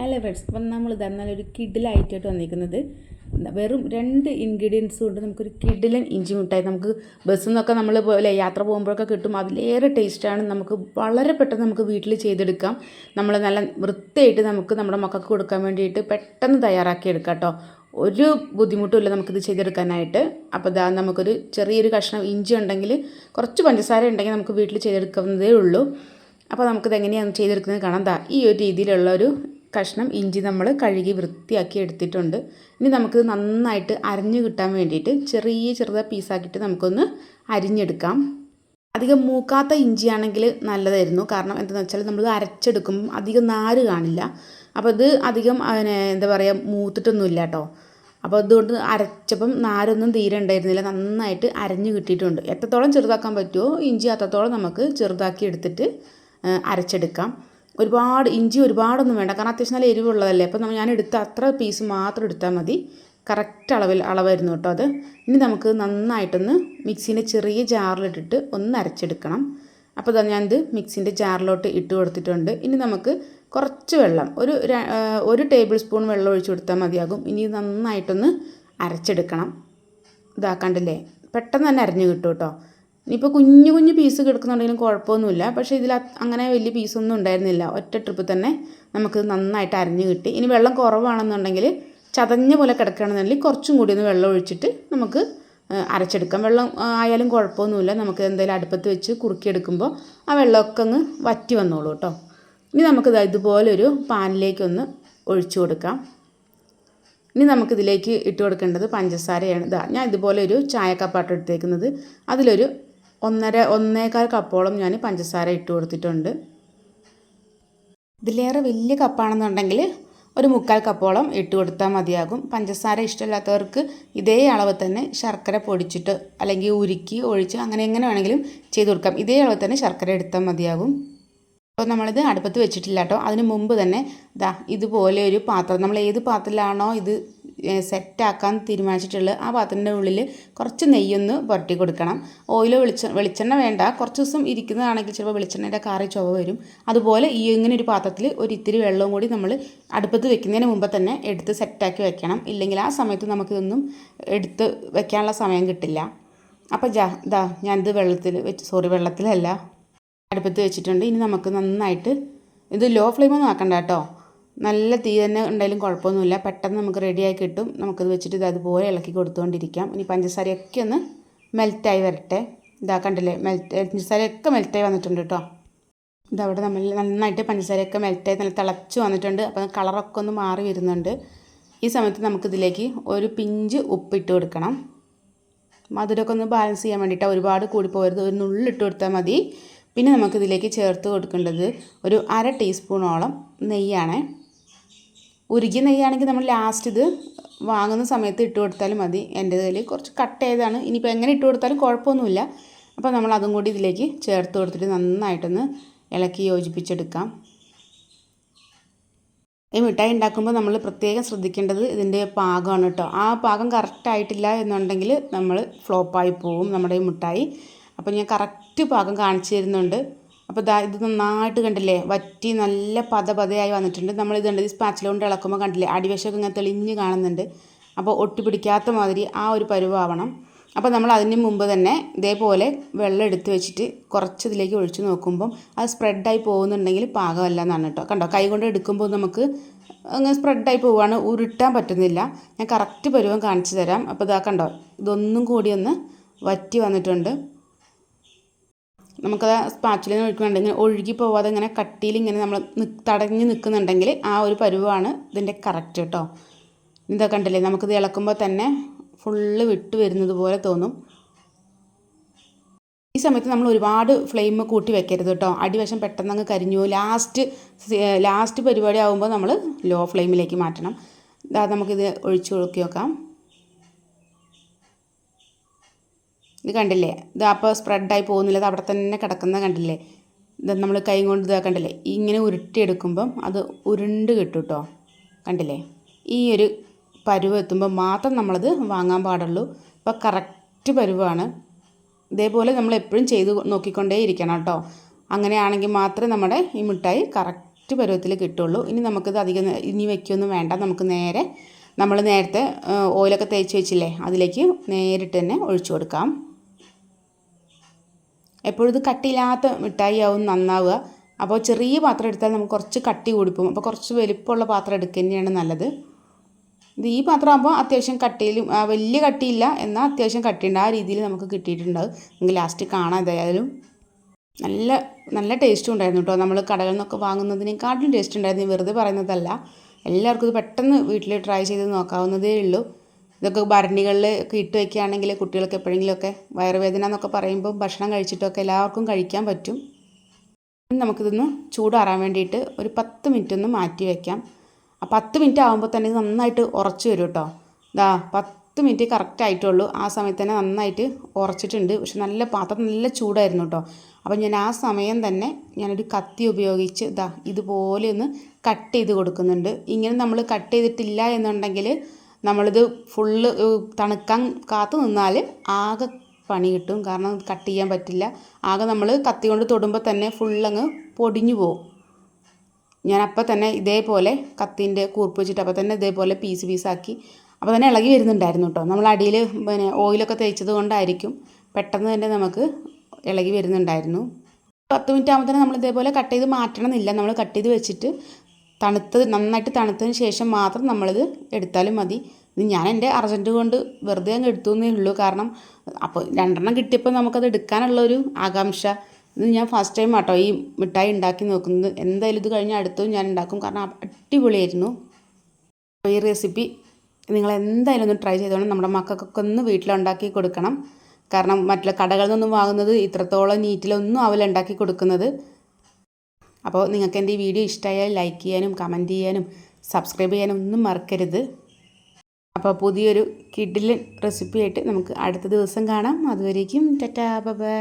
Hello friends അപ്പം നമ്മൾ ഇതാ നല്ലൊരു കിഡിലായിട്ടായിട്ട് വന്നിരിക്കുന്നത്. വെറും രണ്ട് ഇൻഗ്രീഡിയൻസ് കൊണ്ട് നമുക്കൊരു കിഡിലൻ ഇഞ്ചി മിഠായി നമുക്ക് ബസ്സിൽ നിന്നൊക്കെ നമ്മൾ പോലെ യാത്ര പോകുമ്പോഴൊക്കെ കിട്ടും. അതിലേറെ ടേസ്റ്റാണ് നമുക്ക് വളരെ പെട്ടെന്ന് നമുക്ക് വീട്ടിൽ ചെയ്തെടുക്കാം. നമ്മൾ നല്ല വൃത്തിയായിട്ട് നമുക്ക് നമ്മുടെ മക്കൾക്ക് കൊടുക്കാൻ വേണ്ടിയിട്ട് പെട്ടെന്ന് തയ്യാറാക്കിയെടുക്കാം കേട്ടോ. ഒരു ബുദ്ധിമുട്ടുമില്ല നമുക്കിത് ചെയ്തെടുക്കാനായിട്ട്. അപ്പോൾ ഇതാ നമുക്കൊരു ചെറിയൊരു കഷ്ണം ഇഞ്ചി ഉണ്ടെങ്കിൽ കുറച്ച് പഞ്ചസാര ഉണ്ടെങ്കിൽ നമുക്ക് വീട്ടിൽ ചെയ്തെടുക്കുന്നതേ ഉള്ളൂ. അപ്പോൾ നമുക്കിത് എങ്ങനെയാണ് ചെയ്തെടുക്കുന്നത് കാണാം. ഈ ഒരു രീതിയിലുള്ള ഒരു കഷ്ണം ഇഞ്ചി നമ്മൾ കഴുകി വൃത്തിയാക്കി എടുത്തിട്ടുണ്ട്. ഇനി നമുക്കിത് നന്നായിട്ട് അരിഞ്ഞു കിട്ടാൻ വേണ്ടിയിട്ട് ചെറിയ ചെറുത പീസാക്കിയിട്ട് നമുക്കൊന്ന് അരിഞ്ഞെടുക്കാം. അധികം മൂക്കാത്ത ഇഞ്ചിയാണെങ്കിൽ നല്ലതായിരുന്നു. കാരണം എന്താണെന്ന് വെച്ചാൽ നമ്മൾ അരച്ചെടുക്കുമ്പോൾ അധികം നാര് കാണില്ല. അപ്പോൾ ഇത് അധികം എന്താ പറയുക മൂത്തിട്ടൊന്നുമില്ല കേട്ടോ. അപ്പോൾ അതുകൊണ്ട് അരച്ചപ്പം നാരൊന്നും തീരെ ഉണ്ടായിരുന്നില്ല. നന്നായിട്ട് അരഞ്ഞു കിട്ടിയിട്ടുണ്ട്. എത്രത്തോളം ചെറുതാക്കാൻ പറ്റുമോ ഇഞ്ചി അത്രത്തോളം നമുക്ക് ചെറുതാക്കി എടുത്തിട്ട് അരച്ചെടുക്കാം. ഒരുപാട് ഇഞ്ചി ഒരുപാടൊന്നും വേണ്ട. കാരണം അത്യാവശ്യം നല്ല എരിവുള്ളതല്ലേ. അപ്പോൾ ഞാൻ എടുത്ത അത്ര പീസ് മാത്രം എടുത്താൽ മതി. കറക്റ്റ് അളവിൽ അളവായിരുന്നു കേട്ടോ അത്. ഇനി നമുക്ക് നന്നായിട്ടൊന്ന് മിക്സീന്റെ ചെറിയ ജാറിലിട്ടിട്ട് ഒന്ന് അരച്ചെടുക്കണം. അപ്പോൾ ഇതാ ഞാനിത് മിക്സിന്റെ ജാറിലോട്ട് ഇട്ട് കൊടുത്തിട്ടുണ്ട്. ഇനി നമുക്ക് കുറച്ച് വെള്ളം ഒരു ഒരു ടേബിൾ സ്പൂൺ വെള്ളം ഒഴിച്ച് കൊടുത്താൽ മതിയാകും. ഇനി നന്നായിട്ടൊന്ന് അരച്ചെടുക്കണം. ഇതാക്കാണ്ടല്ലേ പെട്ടെന്ന് തന്നെ അരഞ്ഞു കിട്ടും കേട്ടോ. ഇനിയിപ്പോൾ കുഞ്ഞു കുഞ്ഞു പീസ് കിടക്കുന്നുണ്ടെങ്കിലും കുഴപ്പമൊന്നുമില്ല. പക്ഷേ ഇതിൽ അങ്ങനെ വലിയ പീസൊന്നും ഉണ്ടായിരുന്നില്ല. ഒറ്റ ട്രിപ്പ് തന്നെ നമുക്ക് നന്നായിട്ട് അരഞ്ഞു കിട്ടി. ഇനി വെള്ളം കുറവാണെന്നുണ്ടെങ്കിൽ ചതഞ്ഞ പോലെ കിടക്കുകയാണെന്നുണ്ടെങ്കിൽ കുറച്ചും കൂടി ഒന്ന് വെള്ളം ഒഴിച്ചിട്ട് നമുക്ക് അരച്ചെടുക്കാം. വെള്ളം ആയാലും കുഴപ്പമൊന്നുമില്ല. നമുക്ക് എന്തെങ്കിലും അടുപ്പത്ത് വെച്ച് കുറുക്കിയെടുക്കുമ്പോൾ ആ വെള്ളമൊക്കെ അങ്ങ് വറ്റി വന്നോളൂ കേട്ടോ. ഇനി നമുക്കിത് ഇതുപോലൊരു പാനിലേക്കൊന്ന് ഒഴിച്ചു കൊടുക്കാം. ഇനി നമുക്കിതിലേക്ക് ഇട്ട് കൊടുക്കേണ്ടത് പഞ്ചസാരയാണ്. ഇതാ ഞാൻ ഇതുപോലെ ഒരു ചായക്കപ്പാട്ട് എടുത്തേക്കുന്നത്. അതിലൊരു ഒന്നര ഒന്നേകാൽ കപ്പോളം ഞാൻ പഞ്ചസാര ഇട്ട് കൊടുത്തിട്ടുണ്ട്. ഇതിലേറെ വലിയ കപ്പാണെന്നുണ്ടെങ്കിൽ ഒരു മുക്കാൽ കപ്പോളം ഇട്ട് കൊടുത്താൽ മതിയാകും. പഞ്ചസാര ഇഷ്ടമില്ലാത്തവർക്ക് ഇതേ അളവ് തന്നെ ശർക്കര പൊടിച്ചിട്ട് അല്ലെങ്കിൽ ഉരുക്കി ഒഴിച്ച് അങ്ങനെ എങ്ങനെ വേണമെങ്കിലും ചെയ്ത് കൊടുക്കാം. ഇതേ അളവ് തന്നെ ശർക്കര എടുത്താൽ മതിയാകും. അപ്പോൾ നമ്മളിത് അടുപ്പത്ത് വെച്ചിട്ടില്ല കേട്ടോ. അതിന് മുമ്പ് തന്നെ ദാ ഇതുപോലെ ഒരു പാത്രം നമ്മൾ ഏത് പാത്രത്തിലാണോ ഇത് സെറ്റാക്കാൻ തീരുമാനിച്ചിട്ടുള്ളത് ആ പാത്രത്തിന്റെ ഉള്ളിൽ കുറച്ച് നെയ്യൊന്ന് പുരട്ടി കൊടുക്കണം. ഓയിലോ വെളിച്ച വെളിച്ചെണ്ണ വേണ്ട. കുറച്ച് ദിവസം ഇരിക്കുന്നതാണെങ്കിൽ ചിലപ്പോൾ വെളിച്ചെണ്ണയുടെ കാറി ചുവ വരും. അതുപോലെ ഈ ഇങ്ങനെ ഒരു പാത്രത്തിൽ ഒരു ഇത്തിരി വെള്ളവും കൂടി നമ്മൾ അടുപ്പത്ത് വെക്കുന്നതിന് മുമ്പ് തന്നെ എടുത്ത് സെറ്റാക്കി വെക്കണം. ഇല്ലെങ്കിൽ ആ സമയത്ത് നമുക്കിതൊന്നും എടുത്ത് വെക്കാനുള്ള സമയം കിട്ടില്ല. അപ്പോൾ ജാ ദാ ഞാനിത് വെള്ളത്തിൽ വെച്ച് സോറി വെള്ളത്തിലല്ല അടുപ്പത്ത് വെച്ചിട്ടുണ്ട്. ഇനി നമുക്ക് നന്നായിട്ട് ഇത് ലോ ഫ്ലെയിമൊന്നും ആക്കണ്ട കേട്ടോ. നല്ല തീ തന്നെ ഉണ്ടായാലും കുഴപ്പമൊന്നുമില്ല. പെട്ടെന്ന് നമുക്ക് റെഡിയായി കിട്ടും. നമുക്കത് വെച്ചിട്ട് ഇത് അതുപോലെ ഇളക്കി കൊടുത്തുകൊണ്ടിരിക്കാം ഇനി പഞ്ചസാരയൊക്കെ ഒന്ന് മെൽറ്റായി വരട്ടെ. ഇതാ കണ്ടില്ലേ മെൽറ്റ് പഞ്ചസാരയൊക്കെ മെൽറ്റായി വന്നിട്ടുണ്ട് കേട്ടോ ഇതവിടെ നമ്മൾ നന്നായിട്ട് പഞ്ചസാരയൊക്കെ മെൽറ്റായി നല്ല തിളച്ച് വന്നിട്ടുണ്ട്. അപ്പോൾ കളറൊക്കെ ഒന്ന് മാറി വരുന്നുണ്ട്. ഈ സമയത്ത് നമുക്കിതിലേക്ക് ഒരു പിഞ്ച് ഉപ്പിട്ട് കൊടുക്കണം. മധുരമൊക്കെ ഒന്ന് ബാലൻസ് ചെയ്യാൻ വേണ്ടിയിട്ട് ഒരുപാട് കൂടി പോകരുത് ഒരു നുള്ളിട്ട് കൊടുത്താൽ മതി. പിന്നെ നമുക്കിതിലേക്ക് ചേർത്ത് കൊടുക്കേണ്ടത് ഒരു അര ടീസ്പൂണോളം നെയ്യാണ്. ഉരുകിയ നെയ്യാണെങ്കിൽ നമ്മൾ ലാസ്റ്റ് ഇത് വാങ്ങുന്ന സമയത്ത് ഇട്ട് കൊടുത്താലും മതി. എന്റെ കയ്യിൽ കുറച്ച് കട്ട് ചെയ്താണ് ഇനിയിപ്പോൾ എങ്ങനെ ഇട്ട് കൊടുത്താലും കുഴപ്പമൊന്നുമില്ല. അപ്പോൾ നമ്മൾ അതും കൂടി ഇതിലേക്ക് ചേർത്ത് കൊടുത്തിട്ട് നന്നായിട്ടൊന്ന് ഇളക്കി യോജിപ്പിച്ചെടുക്കാം. ഈ മിഠായി ഉണ്ടാക്കുമ്പോൾ നമ്മൾ പ്രത്യേകം ശ്രദ്ധിക്കേണ്ടത് ഇതിന്റെ പാകമാണ് കേട്ടോ ആ പാകം കറക്റ്റായിട്ടില്ല എന്നുണ്ടെങ്കിൽ നമ്മൾ ഫ്ലോപ്പായി പോവും നമ്മുടെ ഈ മിഠായി. അപ്പോൾ ഞാൻ കറക്റ്റ് പാകം കാണിച്ചു തരുന്നുണ്ട്. അപ്പോൾ ദാ ഇത് നന്നായിട്ട് കണ്ടില്ലേ? വറ്റി നല്ല പത പതയായി വന്നിട്ടുണ്ട്. നമ്മൾ ഇത് കണ്ടത് സ്പാച്ചില കൊണ്ട് ഇളക്കുമ്പോൾ കണ്ടില്ലേ? അടിവശമൊക്കെ ഇങ്ങനെ തെളിഞ്ഞ് കാണുന്നുണ്ട്. അപ്പോൾ ഒട്ടി പിടിക്കാത്ത മാതിരി ആ ഒരു പരുവാവണം. അപ്പോൾ നമ്മൾ അതിന് മുമ്പ് തന്നെ ഇതേപോലെ വെള്ളം എടുത്ത് വെച്ചിട്ട് കുറച്ച് ഇതിലേക്ക് ഒഴിച്ച് നോക്കുമ്പം അത് സ്പ്രെഡായി പോകുന്നുണ്ടെങ്കിൽ പാകമല്ല എന്നാണ് കേട്ടോ. കണ്ടോ? കൈ കൊണ്ട് എടുക്കുമ്പോൾ നമുക്ക് അങ്ങനെ സ്പ്രെഡായി പോവുകയാണ് ഉരുട്ടാൻ പറ്റുന്നില്ല. ഞാൻ കറക്റ്റ് പരുവം കാണിച്ചു തരാം. അപ്പോൾ ഇതാ കണ്ടോ? ഇതൊന്നും കൂടി ഒന്ന് വറ്റി വന്നിട്ടുണ്ട്. നമുക്കത് സ്പാച്ചിലിന് ഒഴിക്കുന്നുണ്ടെങ്കിൽ ഒഴുകി പോവാതെ ഇങ്ങനെ കട്ടിയിൽ ഇങ്ങനെ നമ്മൾ തടഞ്ഞ് നിൽക്കുന്നുണ്ടെങ്കിൽ ആ ഒരു പരുവാണ് ഇതിന്റെ കറക്റ്റ് കേട്ടോ ഇതൊക്കെ കണ്ടില്ലേ? നമുക്കിത് ഇളക്കുമ്പോൾ തന്നെ ഫുള്ള് വിട്ട് വരുന്നത് പോലെ തോന്നും. ഈ സമയത്ത് നമ്മൾ ഒരുപാട് ഫ്ലെയിം കൂട്ടി വെക്കരുത് കേട്ടോ അടിവശം പെട്ടെന്ന് അങ്ങ് കരിഞ്ഞു ലാസ്റ്റ് ലാസ്റ്റ് പരിപാടി ആകുമ്പോൾ നമ്മൾ ലോ ഫ്ലെയിമിലേക്ക് മാറ്റണം. നമുക്കിത് ഒഴിച്ചു കൊടുക്കി നോക്കാം ഇത് കണ്ടില്ലേ? ഇത് അപ്പോൾ സ്പ്രെഡായി പോകുന്നില്ല അത് അവിടെ തന്നെ കിടക്കുന്നത് കണ്ടില്ലേ? ഇത് നമ്മൾ കൈ കൊണ്ട് ഇതാക്കണ്ടില്ലേ ഇങ്ങനെ ഉരുട്ടിയെടുക്കുമ്പം അത് ഉരുണ്ട് കിട്ടും കേട്ടോ കണ്ടില്ലേ? ഈ ഒരു പരുവ് എത്തുമ്പോൾ മാത്രം നമ്മളത് വാങ്ങാൻ പാടുള്ളൂ. അപ്പോൾ കറക്റ്റ് പരുവാണ്. ഇതേപോലെ നമ്മൾ എപ്പോഴും ചെയ്ത് നോക്കിക്കൊണ്ടേ ഇരിക്കണം കേട്ടോ അങ്ങനെയാണെങ്കിൽ മാത്രമേ നമ്മുടെ ഈ മിഠായി കറക്റ്റ് പരുവത്തിൽ കിട്ടുള്ളൂ. ഇനി നമുക്കിത് അധികം ഇനി വയ്ക്കൊന്നും വേണ്ട. നമുക്ക് നേരെ നമ്മൾ നേരത്തെ ഓയിലൊക്കെ തേച്ച് വെച്ചില്ലേ? അതിലേക്ക് നേരിട്ട് തന്നെ ഒഴിച്ചു കൊടുക്കാം. എപ്പോഴും ഇത് കട്ടിയില്ലാത്ത മിഠായി ആവും നന്നാവുക. അപ്പോൾ ചെറിയ പാത്രം എടുത്താൽ നമുക്ക് കുറച്ച് കട്ടി കൊടുക്കും അപ്പോൾ കുറച്ച് വലിപ്പമുള്ള പാത്രം എടുക്കുക തന്നെയാണ് നല്ലത്. ഇത് ഈ പാത്രം ആകുമ്പോൾ അത്യാവശ്യം കട്ടിയിലും വലിയ കട്ടിയില്ല എന്നാൽ അത്യാവശ്യം കട്ടിയുണ്ട്. ആ രീതിയിൽ നമുക്ക് കിട്ടിയിട്ടുണ്ടാവും. നമുക്ക് ലാസ്റ്റ് കാണാം ഏതായാലും നല്ല നല്ല ടേസ്റ്റും ഉണ്ടായിരുന്നു കേട്ടോ. നമ്മൾ കടകളിൽ നിന്നൊക്കെ വാങ്ങുന്നതിനേക്കാട്ടിലും ടേസ്റ്റ് ഉണ്ടായിരുന്നു. വെറുതെ പറയുന്നതല്ല. എല്ലാവർക്കും ഇത് പെട്ടെന്ന് വീട്ടിൽ ട്രൈ ചെയ്ത് നോക്കാവുന്നതേ ഉള്ളൂ. ഇതൊക്കെ ഭരണികളിൽ ഒക്കെ ഇട്ട് വയ്ക്കുകയാണെങ്കിൽ കുട്ടികൾക്ക് എപ്പോഴെങ്കിലുമൊക്കെ വയറുവേദന എന്നൊക്കെ പറയുമ്പോൾ ഭക്ഷണം കഴിച്ചിട്ടൊക്കെ എല്ലാവർക്കും കഴിക്കാൻ പറ്റും. നമുക്കിതൊന്ന് ചൂടാറാൻ വേണ്ടിയിട്ട് ഒരു പത്ത് മിനിറ്റ് ഒന്ന് മാറ്റി വയ്ക്കാം. ആ പത്ത് മിനിറ്റ് ആകുമ്പോൾ തന്നെ നന്നായിട്ട് ഉറച്ച് വരും കേട്ടോ. ഇതാ പത്ത് മിനിറ്റ് കറക്റ്റ് ആയിട്ടുള്ളൂ. ആ സമയത്ത് തന്നെ നന്നായിട്ട് ഉറച്ചിട്ടുണ്ട്. പക്ഷെ നല്ല പാത്രം നല്ല ചൂടായിരുന്നു കേട്ടോ. അപ്പം ഞാൻ ആ സമയം തന്നെ ഞാനൊരു കത്തി ഉപയോഗിച്ച് ഇതാ ഇതുപോലെ ഒന്ന് കട്ട് ചെയ്ത് കൊടുക്കുന്നുണ്ട്. ഇങ്ങനെ നമ്മൾ കട്ട് ചെയ്തിട്ടില്ല എന്നുണ്ടെങ്കിൽ നമ്മളിത് ഫുള്ള് തണുക്കാൻ കാത്തു നിന്നാൽ ആകെ പണി കിട്ടും. കാരണം കട്ട് ചെയ്യാൻ പറ്റില്ല. ആകെ നമ്മൾ കത്തി കൊണ്ട് തൊടുമ്പോൾ തന്നെ ഫുള്ളങ്ങ് പൊടിഞ്ഞു പോകും ഞാൻ അപ്പം തന്നെ ഇതേപോലെ കത്തിന്റെ കൂർപ്പ് വെച്ചിട്ട് അപ്പം തന്നെ ഇതേപോലെ പീസ് പീസാക്കി അപ്പോൾ തന്നെ ഇളകി വരുന്നുണ്ടായിരുന്നു കേട്ടോ നമ്മൾ അടിയിൽ പിന്നെ ഓയിലൊക്കെ തേച്ചത് കൊണ്ടായിരിക്കും പെട്ടെന്ന് തന്നെ നമുക്ക് ഇളകി വരുന്നുണ്ടായിരുന്നു. പത്ത് മിനിറ്റ് ആകുമ്പോൾ തന്നെ നമ്മൾ ഇതേപോലെ കട്ട് ചെയ്ത് മാറ്റണം എന്നില്ല നമ്മൾ കട്ട് ചെയ്ത് വെച്ചിട്ട് തണുത്തത് നന്നായിട്ട് തണുത്തതിന് ശേഷം മാത്രം നമ്മളിത് എടുത്താലും മതി. ഇത് ഞാൻ എന്റെ അർജന്റ് കൊണ്ട് വെറുതെ അങ്ങ് എടുത്തു എന്നേ ഉള്ളൂ. കാരണം അപ്പോൾ രണ്ടെണ്ണം കിട്ടിയപ്പോൾ നമുക്കത് എടുക്കാനുള്ള ഒരു ആകാംക്ഷ. ഇത് ഞാൻ ഫസ്റ്റ് ടൈം ആട്ടോ ഈ മിഠായി ഉണ്ടാക്കി നോക്കുന്നത്. എന്തായാലും ഇത് കഴിഞ്ഞ് അടുത്തും ഞാൻ ഉണ്ടാക്കും. കാരണം അടിപൊളിയായിരുന്നു. അപ്പോൾ ഈ റെസിപ്പി നിങ്ങൾ എന്തായാലും ഒന്ന് ട്രൈ ചെയ്തോണം നമ്മുടെ മക്കൾക്കൊക്കെ ഒന്ന് വീട്ടിലുണ്ടാക്കി കൊടുക്കണം. കാരണം മറ്റുള്ള കടകളിൽ നിന്നൊന്നും വാങ്ങുന്നത് ഇത്രത്തോളം നീറ്റിലൊന്നും അവലുണ്ടാക്കി കൊടുക്കുന്നത്. അപ്പോൾ നിങ്ങൾക്ക് എന്റെ ഈ വീഡിയോ ഇഷ്ടമായാൽ ലൈക്ക് ചെയ്യാനും കമന്റ് ചെയ്യാനും സബ്സ്ക്രൈബ് ചെയ്യാനും ഒന്നും മറക്കരുത്. അപ്പോൾ പുതിയൊരു കിഡിലൻ റെസിപ്പിയായിട്ട് നമുക്ക് അടുത്ത ദിവസം കാണാം. അതുവരേക്കും ടാറ്റാ ബൈ.